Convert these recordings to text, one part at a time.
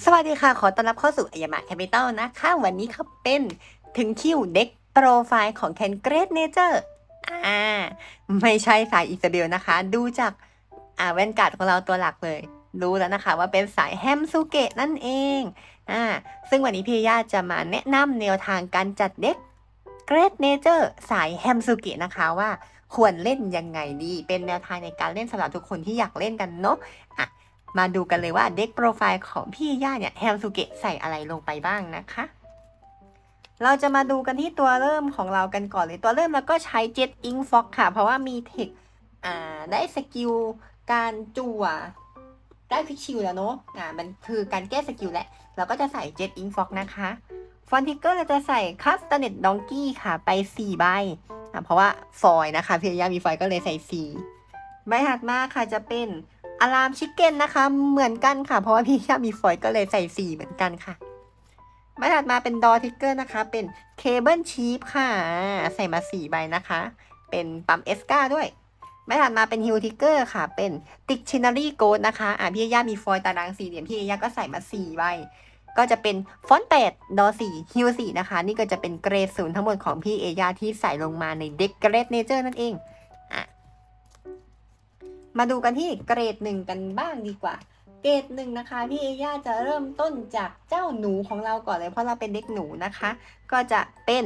สวัสดีค่ะ ขอต้อนรับเข้าสู่อายามะแคปิตอลนะคะวันนี้เขาเป็นถึงคิวเด็กโปรไฟล์ของแคนเกรดเนเจอร์อ่าไม่ใช่สายอิซาเบลนะคะ ดูจากอ่าแวนการ์ดของเราตัวหลักเลย รู้แล้วนะคะว่าเป็นสายแฮมซูเกะนั่นเองอ่าซึ่งวันนี้พี่ย่าจะมาแนะนำแนวทางการจัดเด็กเกรดเนเจอร์สายแฮมซูเกะนะคะว่าควรเล่นยังไงดี เป็นแนวทางในการเล่นสำหรับทุกคนที่อยากเล่นกันเนาะอะ มาดูกันเลยว่าเด็กโปรไฟล์ของพี่ย่าเนี่ยแฮมซูเกะใส่อะไรลงไปบ้างนะคะ เราจะมาดูกันที่ตัวเริ่มของเรากันก่อนเลย ตัวเริ่มเราก็ใช้ Jet Ink Fox ค่ะ เพราะว่ามีเทคอ่าได้สกิลการจั่วได้ฟิกชิลแล้วเนอะอ่ามันคือการแก้สกิลแหละ เราก็จะใส่ Jet Ink Fox นะคะฟอนติเกอร์เราจะใส่ Castanet Donkey ค่ะไป 4 ใบอ่าเพราะว่าฟอยนะคะพี่ย่ามีฟอยก็เลยใส่ 4 ใบถัดมาค่ะจะเป็น อารามชิคเก้นนะคะ เหมือนกันค่ะ เพราะว่าพี่ยามีฟอยก็เลยใส่4เหมือนกันค่ะมาถัดมาเป็นดอทิกเกอร์นะคะ เป็นเคเบิลชีฟค่ะ ใส่มา4ใบนะคะ เป็นปั๊มเอสกาด้วยมาถัดมาเป็นฮิวทิกเกอร์ค่ะ เป็นติกชินารีโกดนะคะอะพี่ย่ามีฟอยตารางสี่เหลี่ยมพี่ย่าก็ใส่มา4ใบก็จะเป็นฟอนต์แปดดอสี่ฮิวสี่นะคะ นี่ก็จะเป็นเกรดศูนย์ทั้งหมดของพี่เอย่าที่ใส่ลงมาในเด็กเกรดเนเจอร์นั่นเอง มาดูกันที่เกรดหนึ่งกันบ้างดีกว่า เกรดหนึ่งนะคะพี่เอย่าจะเริ่มต้นจากเจ้าหนูของเราก่อนเลยเพราะเราเป็นเด็กหนูนะคะ ก็จะเป็น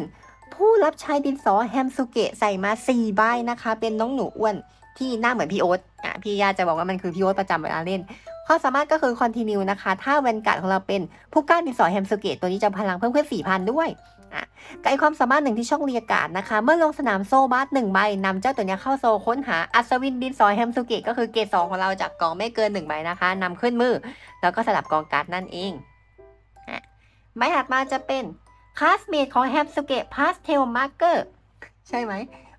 ผู้รับใช้ดินสอแฮมสุเกะใส่มา4ใบนะคะ เป็นน้องหนูอ้วนที่หน้าเหมือนพี่โอ๊ตอะพี่ยาจะบอกว่ามันคือพี่โอ๊ตประจำเวลาเล่นความสามารถก็คือคอนติเนียนะคะ ถ้าแวนการ์ดของเราเป็นผู้กล้าดินสอแฮมสุเกะตัวนี้จะพลังเพิ่มขึ้น4,000 ด้วย กับความสามารถหนึ่งที่ช่องเรียกการนะคะ เมื่อลงสนามโซบัสหนึ่งใบนำเจ้าตัวนี้เข้าโซค้นหาอัศวินดินสอยแฮมสุเกะก็คือเกรดสองของเราจากกองไม่เกินหนึ่งใบนะคะนำขึ้นมือ แล้วก็สลับกองการ์ดนั่นเองใบถัดมาจะเป็นคลาสเมทของแฮมสุเกะพาสเทลมาร์เกอร์ใช่ไหม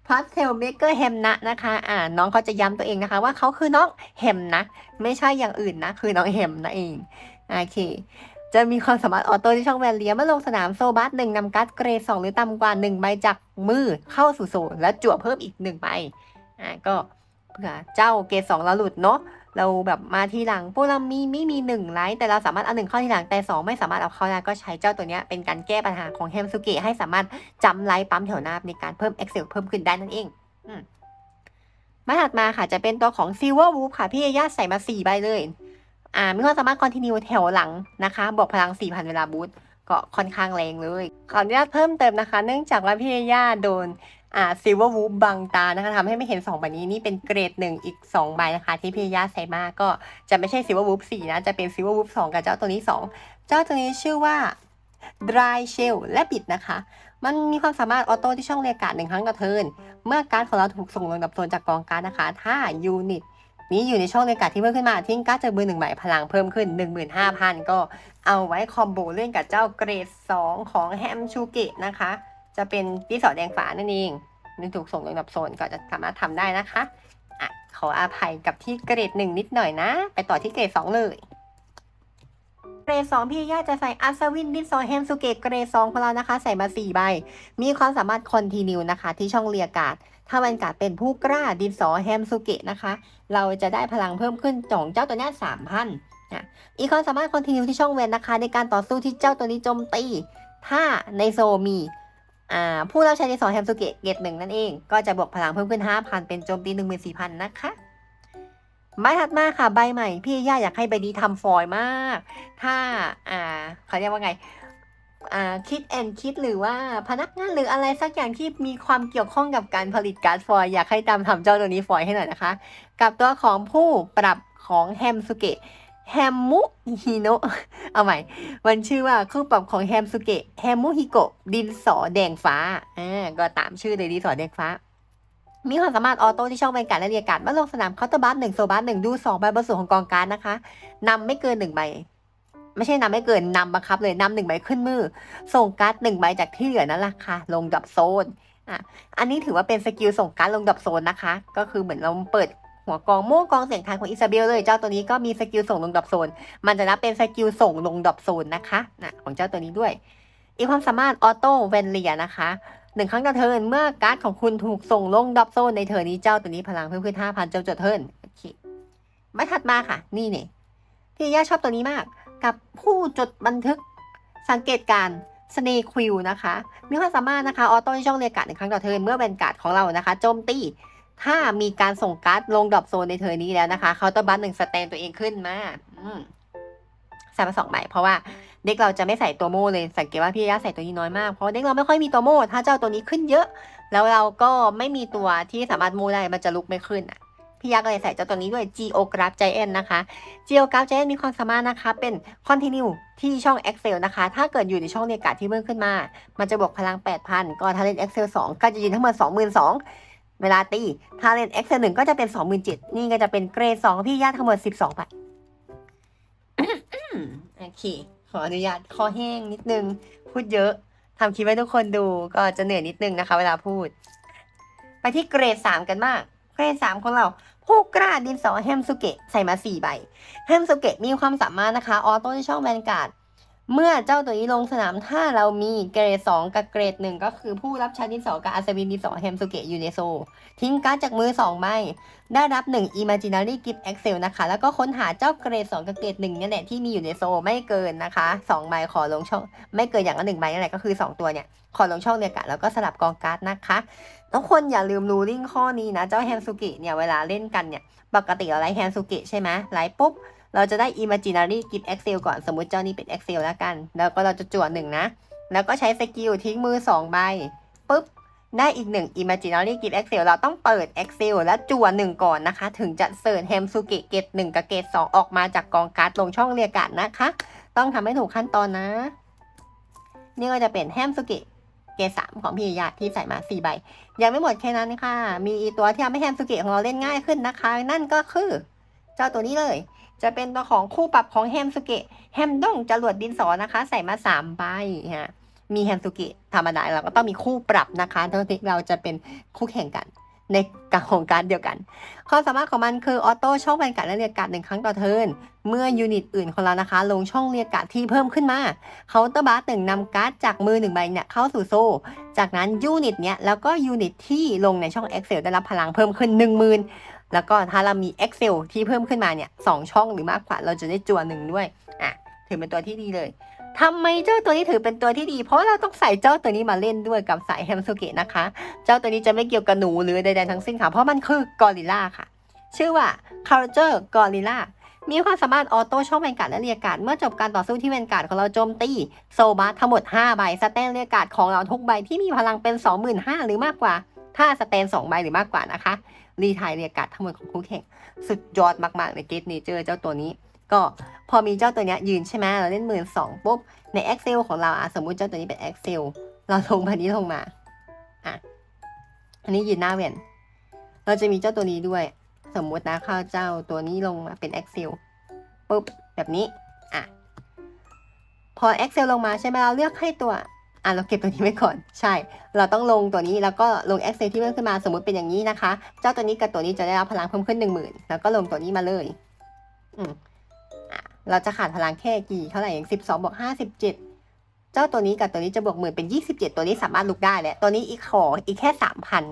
พาสเทลเมเกอร์แฮมนะนะคะอ่าน้องเขาจะย้ำตัวเองนะคะ ว่าเขาคือน้องแฮมนะ ไม่ใช่อย่างอื่นนะ คือน้องแฮมนะเองโอเค จะมีความสามารถออโต้ที่ช่องแวนเลียเมื่อลงสนามโซบัสหนึ่งนำการ์ดเกรดสองหรือต่ำกว่าหนึ่งใบจากมือเข้าสู่โซนและจั่วเพิ่มอีกหนึ่งใบอ่าก็เผื่อเจ้าเกรดสองเราหลุดเนาะเราแบบมาทีหลังพวกเรามีไม่มีหนึ่งไลท์แต่เราสามารถเอาหนึ่งเข้าทีหลังแต่สองไม่สามารถเอาเข้าได้ก็ใช้เจ้าตัวนี้เป็นการแก้ปัญหาของแฮมสุเกะให้สามารถจำไลท์ปั๊มแถวหน้าในการเพิ่ม Excel เพิ่มขึ้นได้นั่นเองอมมาถัดมาค่ะจะเป็นตัวของ Silver Wolf ค่ะพี่เอย่าใส่มาสี่ใบเลย อ่ามีความสามารถคอนติเนียแถวหลังนะคะ บอกพลัง 4,000 เวลาบูทก็ค่อนข้างแรงเลย ขออนุญาตเพิ่มเติมนะคะ เนื่องจากว่าพี่เอย่าโดนอ่าซิลเวอร์วูฟบังตานะคะทำให้ไม่เห็น2ใบนี้นี่เป็นเกรดหนึ่งอีก 2 ใบนะคะ ที่พี่ย่าใส่มาก็จะไม่ใช่ซิลเวอร์วูฟสี่นะจะเป็นซิลเวอร์วูฟสองกับเจ้าตัวนี้ 2 เจ้าตัวนี้ชื่อว่า Dry Shell และบิดนะคะ มันมีความสามารถออโต้ที่ช่องเรียกการ์ดหนึ่งครั้งต่อเทิน เมื่อการ์ดของเราถูกส่งลงกับโซนจากกองการ์ดนะคะ ถ้ายูนิต นี้อยู่ในช่องเรียกการ์ดที่เพิ่มขึ้นมาทิ้งการ์ดจากมือหนึ่งใบพลังเพิ่มขึ้น 15,000 ก็เอาไว้คอมโบเล่นกับเจ้าเกรด 2 ของแฮมชูเกะนะคะ จะเป็นพี่สอดแดงฝานั่นเองนี่ถูกส่งลงดับโซนก็จะสามารถทำได้นะคะอะขออภัยกับที่เกรดหนึ่งนิดหน่อยนะ ไปต่อที่เกรดสองเลย เกรดสองพี่ย่าจะใส่อัศวินดินซอแฮมสุเกะเกรดสองของเรานะคะ ใส่มาสี่ใบ มีความสามารถคอนติเนียนะคะ ที่ช่องเรียการ์ดถ้ามันกาดเป็นผู้กล้าดินสอแฮมสุเกะนะคะ เราจะได้พลังเพิ่มขึ้นจ่องเจ้าตัวนี้สามพันอะอีกความสามารถคอนติเนียที่ช่องเวนนะคะ ในการต่อสู้ที่เจ้าตัวนี้โจมตี ถ้าในโซมีผู้รับใช้ในสอแฮมสุเกะเกตหนึ่งนั่นเอง ก็จะบวกพลังเพิ่มขึ้น 5,000 เป็นโจมตี 14,000 นะคะ ใบถัดมาค่ะใบใหม่ พี่ย่าอยากให้ใบนี้ทำฟอยล์มาก ถ้าอ่าเขาเรียกว่าไงอ่าคิดแอนคิดหรือว่าพนักงานหรืออะไรสักอย่างที่มีความเกี่ยวข้องกับการผลิตการ์ดฟอยล์อยากให้ตามทำเจ้าตัวนี้ฟอยล์ให้หน่อยนะคะ กับตัวของผู้ปรับของแฮมสุเกะแฮมมุฮิโนะเอาใหม่ มันชื่อว่าคู่ปรับของแฮมสุเกะแฮมมุฮิโกะดินสอแดงฟ้าอ่าก็ตามชื่อเลยดินสอแดงฟ้า มีความสามารถออโต้ที่ช่องเป็นการและเรียการดเมื่อลงสนามเคาน์เตอร์บัสหนึ่งโซบัสหนึ่งดูสองใบบนส่วนของกองการนะคะนำไม่เกินหนึ่งใบ ไม่ใช่นำไม่เกินนำบังคับเลยนำหนึ่งใบขึ้นมือ ส่งการ์ดหนึ่งใบจากที่เหลือนั่นแหละค่ะ ลงดับโซนอะอันนี้ถือว่าเป็นสกิลส่งการ์ดลงดับโซนนะคะ ก็คือเหมือนเราเปิดหัวกองโม่วงกองเสียงทายของอิซาเบลเลยเจ้าตัวนี้ก็มีสกิลส่งลงดับโซน มันจะนับเป็นสกิลส่งลงดับโซนนะคะนะของเจ้าตัวนี้ด้วย อีกความสามารถออโต้เวนเลียนะคะ หนึ่งครั้งต่อเทิร์นเมื่อการ์ดของคุณถูกส่งลงดับโซนในเทิร์นนี้เจ้าตัวนี้พลังเพิ่มขึ้นห้าพันเจ้าจดเทิร์นโอเคไม่ถัดมาค่ะ นี่เนี่ยพี่ย่าชอบตัวนี้มาก กับผู้จดบันทึกสังเกตการสเนควิลนะคะ มีความสามารถนะคะออโต้ช่องเรียกการ์ดหนึ่งครั้งต่อเทิร์นเมื่อแวนการ์ดของเรานะคะโจมตีถ้ามีการส่งการ์ดลงดรอปโซนในเทอร์นี้แล้วนะคะ เขาน์เตอร์บัสหนึ่งสแตนตัวเองขึ้นมาอืมใส่มาสองใบเพราะว่า เด็กเราจะไม่ใส่ตัวโม่เลยสังเกตว่าพี่ยาใส่ตัวนี้น้อยมากเพราะเด็กเราไม่ค่อยมีตัวโม่ถ้าเจ้าตัวนี้ขึ้นเยอะ แล้วเราก็ไม่มีตัวที่สามารถโม่ได้มันจะลุกไม่ขึ้นอะพี่ยาก็เลยใส่เจ้าตัวนี้ด้วย Geograph Giant นะคะ Geograph Giant มีความสามารถนะคะ เป็น Continue ที่ช่อง Excel นะคะ ถ้าเกิดอยู่ในช่องเรียกกาดที่เพิ่มขึ้นมา มันจะบวกพลัง 8,000 ก็ถ้าเล่น Excel 2 ก็จะยืนทั้งหมด22,000 เวลาตี ถ้าเล่น Excel 1 ก็จะเป็น 27,000 นี่ก็จะเป็นเกรด2พี่ญาทั้งหมด 12ใบโอเค ขออนุญาตคอแห้งนิดนึง พูดเยอะทำคลิปให้ทุกคนดูก็จะเหนื่อยนิดนึงนะคะ เวลาพูด ไปที่เกรด3กันมากเกรด3ของเรา ผู้กล้าดินสอแฮมสุเกะใส่มา4ใบแฮมสุเกะมีความสามารถนะคะ ออโต้ในช่องแวนการ์ด เมื่อเจ้าตัวนี้ลงสนามถ้าเรามีเกรด 2 กับเกรด 1 ก็คือผู้รับใช้ดินสอกับอาเซบินดินสอแฮมสุเกะอยู่ในโซ ทิ้งการ์ดจากมือ 2 ใบ ได้รับ 1 Imaginary Gift Excel นะคะ แล้วก็ค้นหาเจ้าเกรด 2 กับเกรด1เนี่ยแหละที่มีอยู่ในโซ ไม่เกินนะคะ 2 ใบขอลงช่อง ไม่เกินอย่างละ1ใบนั่นแหละก็คือ 2 ตัวเนี่ย ขอลงช่องเดียวกันแล้วก็สลับกองการ์ดนะคะทุกคนอย่าลืมรูลิ่งข้อนี้นะ เจ้าแฮมสุเกะเนี่ยเวลาเล่นกันเนี่ยปกติเราไลฟ์แฮมสุเกะใช่ไหมไลฟ์ปุ๊บ เราจะได้ Imaginary Gift Excel ก่อนสมมุติเจ้านี้เป็น Excel แล้วกัน แล้วก็เราจะจวดหนึ่งนะ แล้วก็ใช้สกิลทิ้งมือ2ใบปุ๊บได้อีกหนึ่ง Imaginary Gift Excel เราต้องเปิด Excel และจั่วหนึ่งก่อนนะคะ ถึงจะเสิร์ชแฮมสุเกะเกตหนึ่งกับเกตสองออกมาจากกองการ์ดลงช่องเรียกการ์ดนะคะ ต้องทำให้ถูกขั้นตอนนะ นี่ก็จะเป็นแฮมสุเกะเกตสามของพี่ยาที่ใส่มาสี่ใบ ยังไม่หมดแค่นั้นค่ะ มีอีตัวที่ทำให้แฮมสุเกะของเราเล่นง่ายขึ้นนะคะ นั่นก็คือ เจ้าตัวนี้เลย จะเป็นตัวของคู่ปรับของแฮมสุเกะแฮมด้งจรวดดินสอนะคะ ใส่มาสามใบฮะมีแฮมสุเกะธรรมดาเราก็ต้องมีคู่ปรับนะคะทั้งที่เราจะเป็นคู่แข่งกันในกับของการเดียวกัน ความสามารถของมันคือออโต้ช่องแวนการ์ดและเรียกการ์ดหนึ่งครั้งต่อเทิร์น เมื่อยูนิตอื่นของเรานะคะ ลงช่องเรียกการ์ดที่เพิ่มขึ้นมาเคาน์เตอร์บาร์หนึ่งนำการ์ดจากมือหนึ่งใบเนี่ยเข้าสู่โซ่ จากนั้นยูนิตเนี้ยแล้วก็ยูนิตที่ลงในช่อง Excel ได้รับพลังเพิ่มขึ้น 1 0,000 แล้วก็ถ้าเรามี Excel ที่เพิ่มขึ้นมาเนี่ยสองช่องหรือมากกว่าเราจะได้จัวหนึ่งด้วยอะถือเป็นตัวที่ดีเลยทำไมเจ้าตัวนี้ถือเป็นตัวที่ดี เพราะเราต้องใส่เจ้าตัวนี้มาเล่นด้วยกับสายแฮมสุเกะนะคะ เจ้าตัวนี้จะไม่เกี่ยวกับหนูหรือใดๆทั้งสิ้นค่ะ เพราะมันคือกอริลลาค่ะ ชื่อว่า Culture Gorilla มีความสามารถออโต้ช่องแวนการ์ดและเรียกการ์ดเมื่อจบการต่อสู้ที่แวนการ์ดของเราโจมตีโซบาร์ทั้งหมด 5 ใบสแตนเรียกการ์ดของเราทุกใบที่มีพลังเป็น 25,000 หรือมากกว่า ถ้าสแตน2ใบหรือมากกว่านะคะ รีไทยเรียกการ์ดทั้งหมดของคู่แข่ง สุดยอดมากๆในเกตเนเจอร์เจ้าตัวนี้ ก็พอมีเจ้าตัวนี้ยืนใช่ไหมเราเล่นหมื่นสองปุ๊บ ใน Excel ของเราอะสมมุติเจ้าตัวนี้เป็น Excel เราลงพันนี้ลงมาอะอันนี้ยืนหน้าเวนเราจะมีเจ้าตัวนี้ด้วย สมมุตินะข้าเจ้าตัวนี้ลงมาเป็น Excel ปุ๊บแบบนี้อะพอ Excel ลงมาใช่ไหมเราเลือกให้ตัว อะเราเก็บตัวนี้ไว้ก่อน ใช่ เราต้องลงตัวนี้แล้วก็ลง Excel ที่เพิ่มขึ้นมาสมมุติเป็นอย่างนี้นะคะ เจ้าตัวนี้กับตัวนี้จะได้รับพลังเพิ่มขึ้นหนึ่งหมื่นแล้วก็ลงตัวนี้มาเลยอืมอะเราจะขาดพลังแค่กี่เท่าไหร่อย่างสิบสองบวกห้าสิบเจ็ดเจ้าตัวนี้กับตัวนี้จะบวกหมื่นเป็นยี่สิบเจ็ดตัวนี้สามารถลุกได้แหละตัวนี้อีกขออีกแค่สามพัน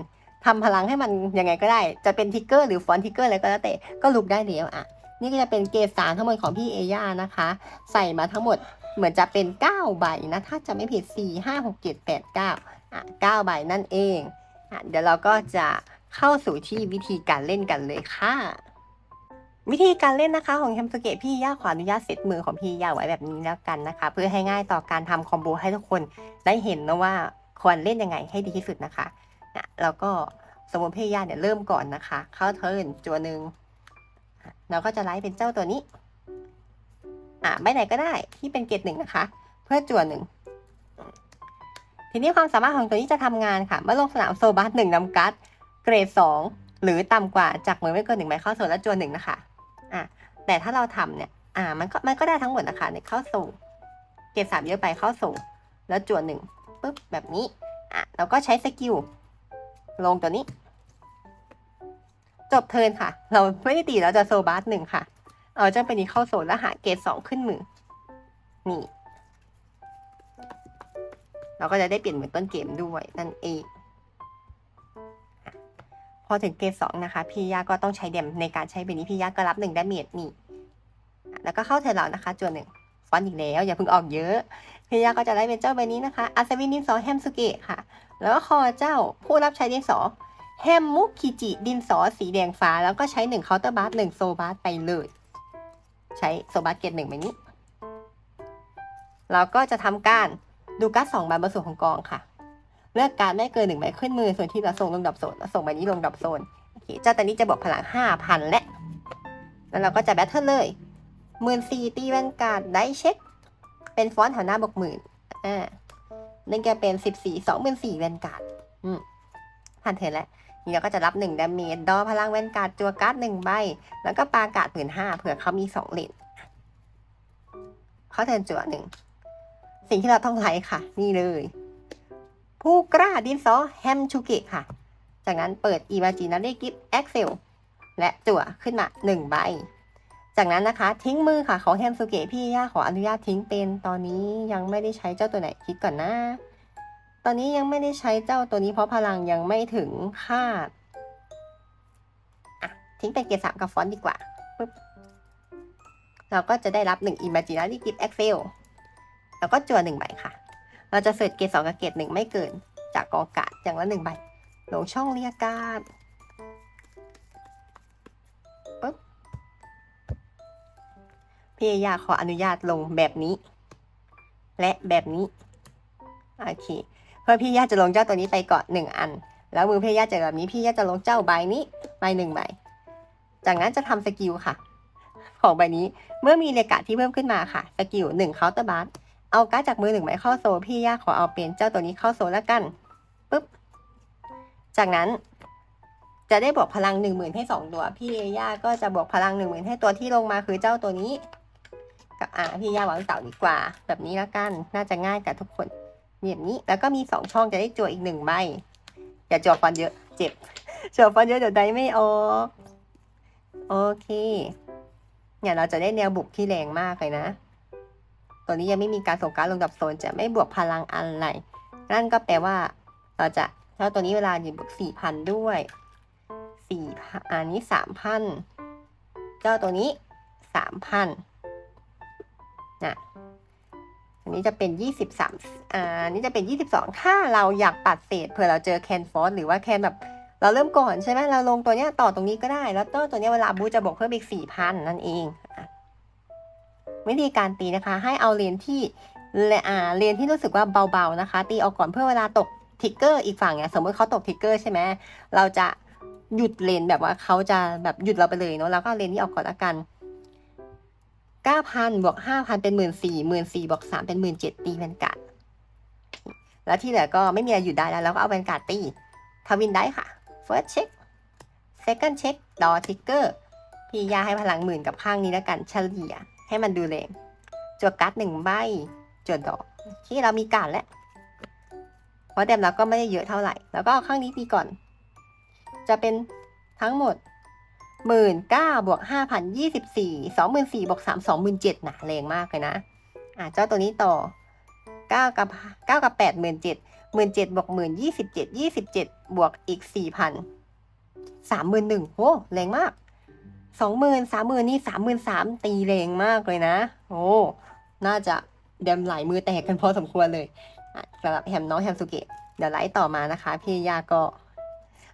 ทำพลังให้มันยังไงก็ได้ จะเป็นทิกเกอร์หรือฟอนต์ทิกเกอร์อะไรก็แล้วแต่ก็ลุกได้แล้วอะนี่ก็จะเป็นเกรดสารทั้งหมดของพี่เอย่านะคะ ใส่มาทั้งหมด เหมือนจะเป็น 9 ใบนะ ถ้าจะไม่ผิด 4 5 6 7 8 9อะ9ใบนั่นเองอะเดี๋ยวเราก็จะเข้าสู่ที่วิธีการเล่นกันเลยค่ะ วิธีการเล่นนะคะของแฮมสเกตพี่ย่าขออนุญาตเซตมือของพี่ย่าไว้แบบนี้แล้วกันนะคะ เพื่อให้ง่ายต่อการทำคอมโบให้ทุกคนได้เห็นนะว่าควรเล่นยังไงให้ดีที่สุดนะคะอะแล้วก็สมมติพี่ย่าเนี่ยเริ่มก่อนนะคะ เข้าเทิร์นจัวหนึ่งเราก็จะไลฟ์เป็นเจ้าตัวนี้ อ่าใบไหนก็ได้ที่เป็นเกรดหนึ่งนะคะ เพื่อจวหนึ่งทีนี้ความสามารถของตัวนี้จะทำงานค่ะ เมื่อลงสนามโซบัสหนึ่งนำการ์ดเกรดสองหรือต่ำกว่าจากมือไม่เกินหนึ่งใบเข้าโซและจวหนึ่งนะคะอะแต่ถ้าเราทำเนี่ยอ่ามันก็มันก็ได้ทั้งหมดนะคะในเข้าส่เกรดสามเยอะไปเข้าส่แล้วจวหนึ่งปุ๊บแบบนี้อะแล้วก็ใช้สกิลลงตัวนี้ จบเทินค่ะ เราไม่ได้ตีเราจะโซบาสหนึ่งค่ะ เอาเจ้าไปนี้เข้าโซนแล้วหาเกรดสองขึ้นมือ นี่ เราก็จะได้เปลี่ยนเหมือนต้นเกมด้วยนั่นเอง พอถึงเกรดสองนะคะ พี่ยาก็ต้องใช้เดมในการใช้เบนี้พี่ยาก็รับหนึ่งดาเมจนี่ แล้วก็เข้าเทิร์นเรานะคะจวนหนึ่งฟอนต์อีกแล้วอย่าเพิ่งออกเยอะพี่ยาก็จะได้เป็นเจ้าใบนี้นะคะอัศวินดินสอแฮมสุเกะค่ะ แล้วก็คอเจ้าผู้รับใช้ดินสอแฮมมุกคิจิดินสอสีแดงฟ้า แล้วก็ใช้หนึ่งเคาน์เตอร์บาร์หนึ่งโซบาร์ไปเลย ใช้โซบาร์เกตหนึ่งแบบนี้ เราก็จะทำการดูการ์ดสองใบบนส่วนของกองค่ะ เลือกการไม่เกินหนึ่งใบขึ้นมือส่วนที่เราส่งลงดับโซนส่งใบนี้ลงดับโซนโอเคเจ้าตัวนี้จะบอกพลังห้าพันและ แล้วเราก็จะแบทเทิลเลยหมื่นสี่ตีแวนการ์ดได้เช็ค เป็นฟอนต์แถวหน้าบวกหมื่นอ่านั่นก็เป็นสิบสี่สองหมื่นสี่แวนการ์ดอืมผ่านเทินแล้ว เราก็จะรับหนึ่งดาเมจดอพลังแวนการ์ดจัวการ์ดหนึ่งใบ แล้วก็ปาการ์ดหมื่นห้าเผื่อเขามีสองเลนเขาเทินจัวหนึ่งสิ่งที่เราต้องไลค์ค่ะ นี่เลย ผู้กล้าดินซอแฮมชูเกะค่ะ จากนั้นเปิด Imaginary Gift Excel และจั่วขึ้นมาหนึ่งใบ จากนั้นนะคะ ทิ้งมือค่ะของแฮมซูเกะพี่ย่าขออนุญาตทิ้งเป็นตอนนี้ยังไม่ได้ใช้เจ้าตัวไหนคิดก่อนนะ ตอนนี้ยังไม่ได้ใช้เจ้าตัวนี้เพราะพลังยังไม่ถึงคาดอะทิ้งเป็นเกรดสามกับฟอนต์ดีกว่าปึ๊บเราก็จะได้รับหนึ่ง Imaginary Gift Excel แล้วก็จั่วหนึ่งใบค่ะ เราจะเสิร์ชเกรดสองกับเกรดหนึ่งไม่เกิน จากกองกาดอย่างละหนึ่งใบลงช่องเรียกการ์ดปึ๊บพี่ยาขออนุญาตลงแบบนี้ และแบบนี้ โอเค เพื่อพี่ยาจะลงเจ้าตัวนี้ไปก่อนหนึ่งอัน แล้วมือพี่ยาจะแบบนี้พี่ยาจะลงเจ้าใบนี้ใบหนึ่งใบ จากนั้นจะทำสกิลค่ะ ของใบนี้เมื่อมีเรกาที่เพิ่มขึ้นมาค่ะสกิลหนึ่งเคาน์เตอร์บาร์เอาการ์ดจากมือหนึ่งใบเข้าโซลพี่ย่าขอเอาเป็นเจ้าตัวนี้เข้าโซลแล้วกันปุ๊บจากนั้นจะได้บวกพลังหนึ่งหมื่นให้สองตัว พี่ย่าก็จะบวกพลังหนึ่งหมื่นให้ตัวที่ลงมาคือเจ้าตัวนี้ กับอ่าพี่ย่าวางเต่าดีกว่า แบบนี้แล้วกัน น่าจะง่ายกับทุกคน แบบนี้แล้วก็มีสองช่องจะได้จั่วอีกหนึ่งใบอย่าจั่วฟอนเยอะ เจ็บจั่วฟอนเยอะเดี๋ยวได้ไม่ออกโอเคเนี่ยเราจะได้แนวบุกที่แรงมากเลยนะ ตัวนี้ยังไม่มีการส่งการลงดับโซนจะไม่บวกพลังอะไรนั่นก็แปลว่า เราจะเจ้าตัวนี้เวลายืนบวกสี่พันด้วยสี่พันอันนี้สามพันเจ้าตัวนี้สามพันนะ อันนี้จะเป็นยี่สิบสามอ่านี้จะเป็นยี่สิบสองถ้าเราอยากปัดเศษเผื่อเราเจอแคนฟอสหรือว่าแคนแบบเราเริ่มก่อนใช่ไหมเราลงตัวเนี้ยต่อตรงนี้ก็ได้ แล้วตัวตัวเนี้ยเวลาบูจะบวกเพิ่มอีกสี่พันนั่นเองวิธีการตีนะคะ ให้เอาเลนที่และอ่าเลนที่รู้สึกว่าเบาๆนะคะ ตีออกก่อนเพื่อเวลาตกทิกเกอร์อีกฝั่งเนี่ยสมมติเขาตกทิกเกอร์ใช่ไหมเราจะหยุดเลนแบบว่าเขาจะแบบหยุดเราไปเลยเนาะแล้วก็เอาเลนนี้ออกก่อนละกัน เก้าพันบวกห้าพันเป็นหมื่นสี่หมื่นสี่บวกสามเป็นหมื่นเจ็ดตีแวนการ์ดแล้วที่เหลือก็ไม่มีอะไรหยุดได้แล้วเราก็เอาแวนการ์ดตีทวินได้ค่ะ first check second check ดอทิกเกอร์พี่ยาให้พลังหมื่นกับข้างนี้แล้วกันเฉลี่ย ให้มันดูแรงจวดการ์ดหนึ่งใบจวดดอกที่เรามีการ์ดแล้วเพราะเต็มเราก็ไม่ได้เยอะเท่าไหร่ แล้วก็เอาข้างนี้ตีก่อน จะเป็นทั้งหมด หมื่นเก้าบวกห้าพันยี่สิบสี่สองหมื่นสี่บวกสามสองหมื่นเจ็ดนะแรงมากเลยนะ อะเจ้าตัวนี้ต่อเก้ากับเก้ากับแปดหมื่นเจ็ดหมื่นเจ็ดบวกหมื่นยี่สิบเจ็ดยี่สิบเจ็ดบวกอีกสี่พันสามหมื่นหนึ่งโอ้แรงมากสองหมื่นสามหมื่นนี่สามหมื่นสามตีแรงมากเลยนะ โอ้น่าจะเดมไหลายมือแตกกันพอสมควรเลยอะสำหรับแฮมน้องแฮมสุเกะเดี๋ยวไลฟ์ต่อมานะคะ พี่ยาก็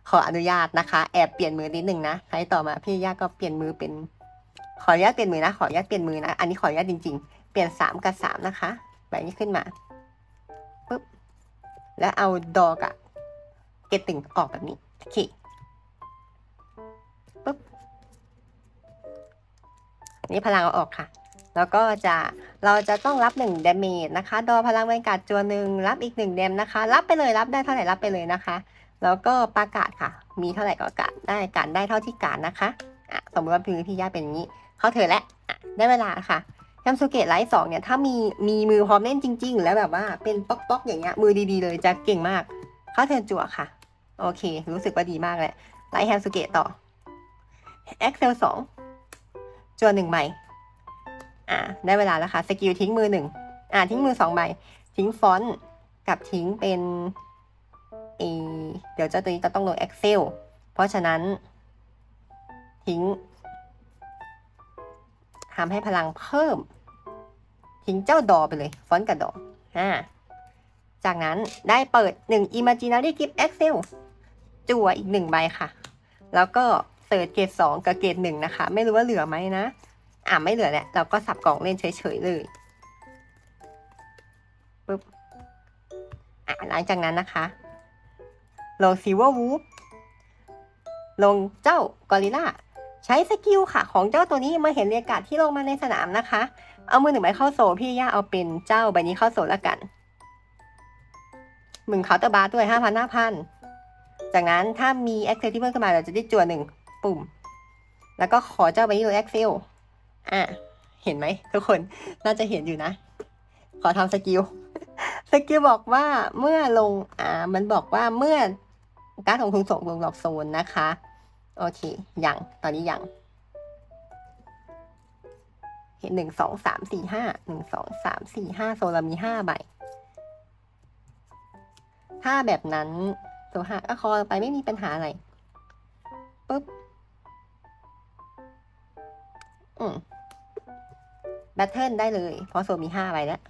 ขออนุญาตนะคะ แอบเปลี่ยนมือนิดนึงนะไลฟ์ต่อมาพี่ยาก็เปลี่ยนมือเป็น ขออนุญาตเปลี่ยนมือนะ ขออนุญาตเปลี่ยนมือนะ อันนี้ขออนุญาตจริง ๆ เปลี่ยนสามกับสามนะคะ แบบนี้ขึ้นมาปุ๊บ แล้วเอาดอกอะเกตติ่งออกแบบนี้โอเคปุ๊บอันนี้พลังเอาออกค่ะ แล้วก็จะเราจะต้องรับหนึ่งเดเมจนะคะ ดอพลังแวนการ์ดจวนหนึ่งรับอีกหนึ่งเดมนะคะ รับไปเลยรับได้เท่าไหร่รับไปเลยนะคะ แล้วก็ประกาศค่ะ มีเท่าไหร่ก็ประกาศได้การได้เท่าที่การนะคะอะสมมติว่าพื้นที่ยาเป็นอย่างนี้ เข้าเธอแล้วอะได้เวลาค่ะแคมสุเกะไลท์สองเนี่ยถ้ามีมีมือพร้อมเล่นจริง ๆ แล้วแบบว่าเป็นป๊อกป๊อกๆอย่างเงี้ยมือดีๆเลยจะเก่งมาก เข้าเธอจั่วค่ะ โอเค รู้สึกว่าดีมากเลยไลท์แฮมสุเกะต่อ Excel สองจั่วหนึ่งใบอ่าได้เวลาแล้วค่ะสกิลทิ้งมือหนึ่งอ่าทิ้งมือสองใบทิ้งฟอนต์กับทิ้งเป็น เออเดี๋ยวเจ้าตัวนี้จะต้องลง Excel เพราะฉะนั้นทิ้งทำให้พลังเพิ่ม ทิ้งเจ้าดอไปเลย ฟอนต์กับดออ่าจากนั้นได้เปิดหนึ่ง Imaginary Gift Excel จั่วอีกหนึ่งใบค่ะ แล้วก็เสิร์ชเกรดสองกับเกรดหนึ่งนะคะ ไม่รู้ว่าเหลือไหมนะ อ่าไม่เหลือแหละ เราก็สับกล่องเล่นเฉยๆเลยปุ๊บอ่าหลังจากนั้นนะคะ ลงซิวเวอร์วูฟลงเจ้ากอริลล่าใช้สกิลค่ะ ของเจ้าตัวนี้เมื่อเห็นเรียกการ์ดที่ลงมาในสนามนะคะ เอามือหนึ่งใบเข้าโซพี่ย่าเอาเป็นเจ้าใบนี้เข้าโซลละกันมึงเคาตอร์บาร์ด้วยห้าพันห้าพันจากนั้นถ้ามีแอคเซลที่เพิ่มขึ้นมาเราจะได้จั่วหนึ่งปุ่ม แล้วก็ขอเจ้าใบนี้ลงแอคเซลอะ เห็นไหมทุกคนน่าจะเห็นอยู่นะ ขอทำสกิล สกิลบอกว่าเมื่อลง อ่า มันบอกว่าเมื่อ การ์ดของคุณส่งลงหลอกโซนนะคะ โอเค ยัง ตอนนี้ยัง เห็นหนึ่งสองสามสี่ห้าหนึ่งสองสามสี่ห้าโซนเรามีห้าใบ ถ้าแบบนั้นโซห้าก็คอไปไม่มีปัญหาอะไรปุ๊บ อืมแบทเทิลได้เลย เพราะโซมีห้าใบแล้ว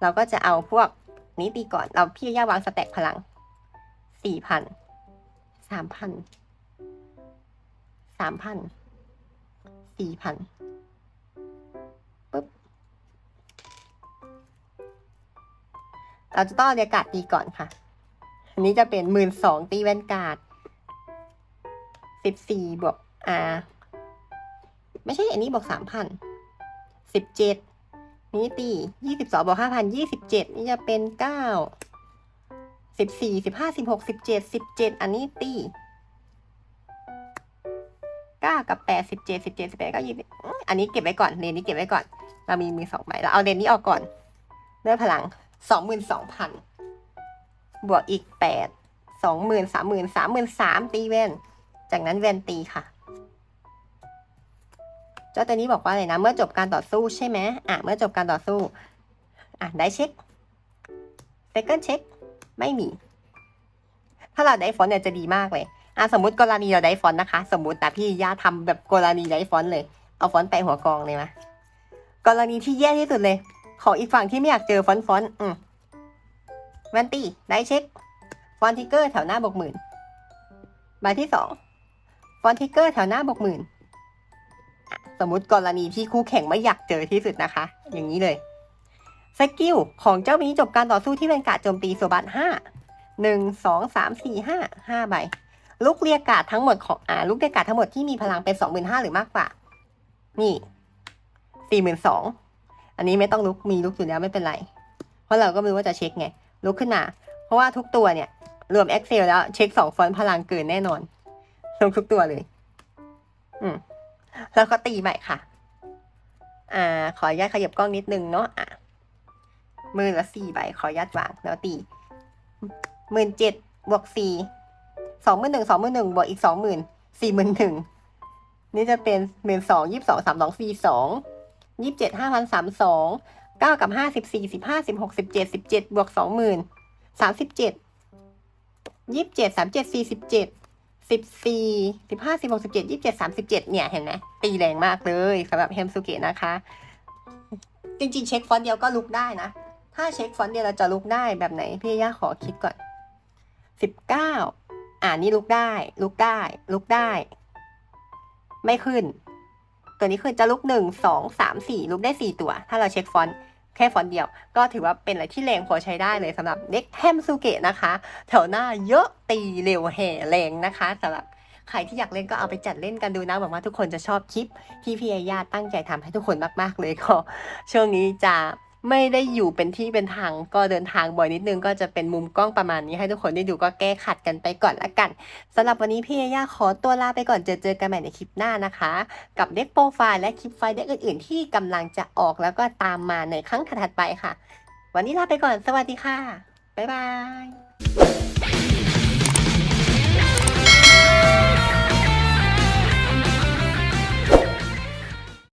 เราก็จะเอาพวกนี้ตีก่อน เราพี่ย่าวางสแต็กพลัง สี่พันสามพันสามพันสี่พันปุ๊บเราจะต้องเอาเรียกาดตีก่อนค่ะ อันนี้จะเป็นหมื่นสองตีแวนการ์ดสิบสี่บวกอ่าไม่ใช่อันนี้บวกสามพันสิบเจ็ดนี่ตียี่สิบสองบวกห้าพันยี่สิบเจ็ดนี่จะเป็นเก้า สิบสี่สิบห้าสิบหกสิบเจ็ดสิบเจ็ดอันนี้ตีเก้ากับแปดสิบเจ็ดสิบเจ็ดสิบแปดก็ยี่สิบอันนี้เก็บไว้ก่อนเลนนี้เก็บไว้ก่อน เรามีมีสองใบเราเอาเลนนี้ออกก่อนด้วยพลังสองหมื่นสองพันบวกอีกแปดสองหมื่นสามหมื่นสามหมื่นสามตีเวนจากนั้นเวนตีค่ะ เจ้าตัวนี้บอกว่าอะไรนะ เมื่อจบการต่อสู้ใช่ไหมอะ เมื่อจบการต่อสู้ อะ ได้เช็ค second เช็ค ไม่มี ถ้าเราได้ฟอนต์เนี่ยจะดีมากเลยอะสมมติกรณีเราได้ฟอนต์นะคะ สมมติแต่พี่ย่าทำแบบกรณีได้ฟอนต์เลย เอาฟอนต์แปหัวกองเลยมะกรณีที่แย่ที่สุดเลย ของอีกฝั่งที่ไม่อยากเจอฟอนต์ฟอนต์อืมแวนตี้ได้เช็ค ฟอนต์ทิกเกอร์แถวหน้าบกหมื่นใบที่สองฟอนต์ทิกเกอร์แถวหน้าบกหมื่นสมมติกรณีที่คู่แข่งไม่อยากเจอที่สุดนะคะ อย่างนี้เลย สกิลของเจ้านี้จบการต่อสู้ที่เป็นการดโจมตีโซบัตห้าหนึ่งสองสามสี่ห้าห้าใบ ลูกเรียกกาดทั้งหมดของอ่าลูกเรียกกาดทั้งหมดที่มีพลังเป็นสองหมื่นห้าหรือมากกว่า นี่สี่หมื่นสองอันนี้ไม่ต้องลุกมีลุกอยู่แล้วไม่เป็นไร เพราะเราก็ไม่รู้ว่าจะเช็คไง ลุกขึ้นมา เพราะว่าทุกตัวเนี่ย รวม Excel แล้วเช็คสองฟอนต์พลังเกินแน่นอนลงทุกตัวเลย อืมแล้วก็ตีใหม่ค่ะ อ่า ขออนุญาตขยับกล้องนิดนึงเนาะอะ มือละสี่ใบขออนุญาตวางแล้วตีหมื่นเจ็ดบวกสี่สองหมื่นหนึ่งสองหมื่นหนึ่งบวกอีกสองหมื่นสี่หมื่นหนึ่งนี่จะเป็นหมื่นสองยี่สิบสองสามสองสี่สองยี่สิบเจ็ดห้าพันสามสองเก้ากับห้าสิบสี่สิบห้าสิบหกสิบเจ็ดสิบเจ็ดบวกสองหมื่นสามสิบเจ็ดยี่สิบเจ็ดสามเจ็ดสี่สิบเจ็ดสิบสี่สิบห้าสิบหกสิบเจ็ดยี่สิบเจ็ดสามสิบเจ็ดเนี่ยเห็นไหมตีแรงมากเลยสำหรับเฮมสุเกะนะคะ จริงๆ เช็คฟอนต์เดียวก็ลุกได้นะ ถ้าเช็คฟอนต์เดียวเราจะลุกได้แบบไหน พี่ย่าขอคิดก่อนสิบเก้าอ่านี่ลุกได้ ลุกได้ ลุกได้ ไม่ขึ้น ตัวนี้ขึ้นจะลุกหนึ่งสองสามสี่ลุกได้สี่ตัว ถ้าเราเช็คฟอนต์แค่ฟอนต์เดียว ก็ถือว่าเป็นอะไรที่แรงพอใช้ได้เลยสำหรับเด็กแฮมซูเกะนะคะ แถวหน้าเยอะตีเร็วแห่แรงนะคะสำหรับใครที่อยากเล่นก็เอาไปจัดเล่นกันดูนะหวังว่าทุกคนจะชอบคลิปที่พี่ยาย่าตั้งใจทำให้ทุกคนมาก ๆ เลยก็ช่วงนี้จะ ไม่ได้อยู่เป็นที่เป็นทางก็เดินทางบ่อยนิดนึง ก็จะเป็นมุมกล้องประมาณนี้ให้ทุกคนได้ดูก็แก้ขัดกันไปก่อนละกันสำหรับวันนี้พี่ยาย่าขอตัวลาไปก่อนเจอเจอกันใหม่ในคลิปหน้านะคะ กับเด็กโปรไฟล์และคลิปไฟล์เด็กอื่น ๆ ที่กำลังจะออกแล้วก็ตามมาในครั้งถัดไปค่ะ วันนี้ลาไปก่อนสวัสดีค่ะบ๊ายบาย